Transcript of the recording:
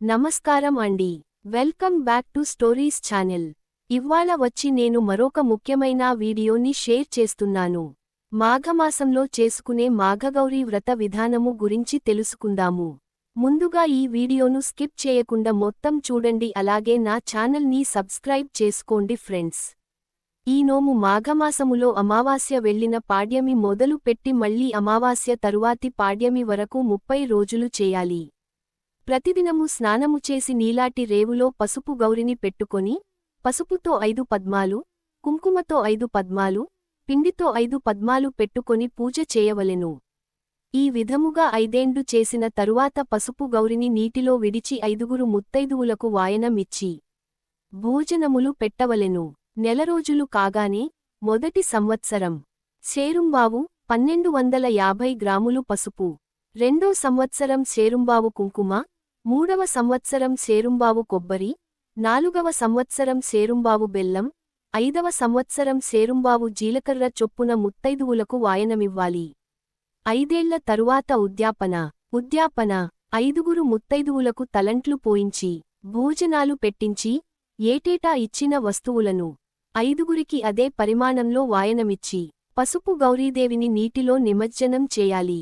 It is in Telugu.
నమస్కారం అండి. Welcome back to stories channel. ఇవ్వాళ వచ్చి నేను మరొక ముఖ్యమైన వీడియోని షేర్ చేస్తున్నాను. మాఘమాసంలో చేసుకునే మాఘగౌరీ వ్రత విధానము గురించి తెలుసుకుందాము. ముందుగా ఈ వీడియోను స్కిప్ చేయకుండా మొత్తం చూడండి. అలాగే నా ఛానల్ని సబ్స్క్రైబ్ చేసుకోండి ఫ్రెండ్స్. ఈ నోము మాఘమాసములో అమావాస్య వెళ్ళిన పాడ్యమి మొదలు పెట్టి మళ్ళీ అమావాస్య తరువాతి పాడ్యమి వరకు ముప్పై రోజులు చేయాలి. ప్రతిదినము స్నానము చేసి నీలాటి రేవులో పసుపు గౌరిని పెట్టుకొని పసుపుతో ఐదు పద్మాలు కుంకుమతో ఐదు పద్మాలు పిండితో ఐదు పద్మాలు పెట్టుకొని పూజ చేయవలెను. ఈ విధముగా ఐదేండు చేసిన తరువాత పసుపు గౌరిని నీటిలో విడిచి ఐదుగురు ముత్తైదువులకు వాయనమిచ్చి భోజనములు పెట్టవలెను. నెలరోజులు కాగానే మొదటి సంవత్సరం. శేరుంబావు పన్నెండు వందల యాభై గ్రాములు పసుపు. రెండో సంవత్సరం శేరుంబావు కుంకుమ మూడవ సంవత్సరం శేరుంబావు కొబ్బరి నాలుగవ సంవత్సరం శేరుంబావు బెల్లం ఐదవ సంవత్సరం శేరుంబావు జీలకర్ర చొప్పున ముత్తైదువులకు వాయనమివ్వాలి. ఐదేళ్ళ తరువాత ఉద్యాపన ఉద్యాపన ఐదుగురు ముత్తైదువులకు తలంట్లు పోయించి భోజనాలు పెట్టించి ఏటేటా ఇచ్చిన వస్తువులను ఐదుగురికి అదే పరిమాణంలో వాయనమిచ్చి పసుపు గౌరీదేవిని నీటిలో నిమజ్జనం చేయాలి.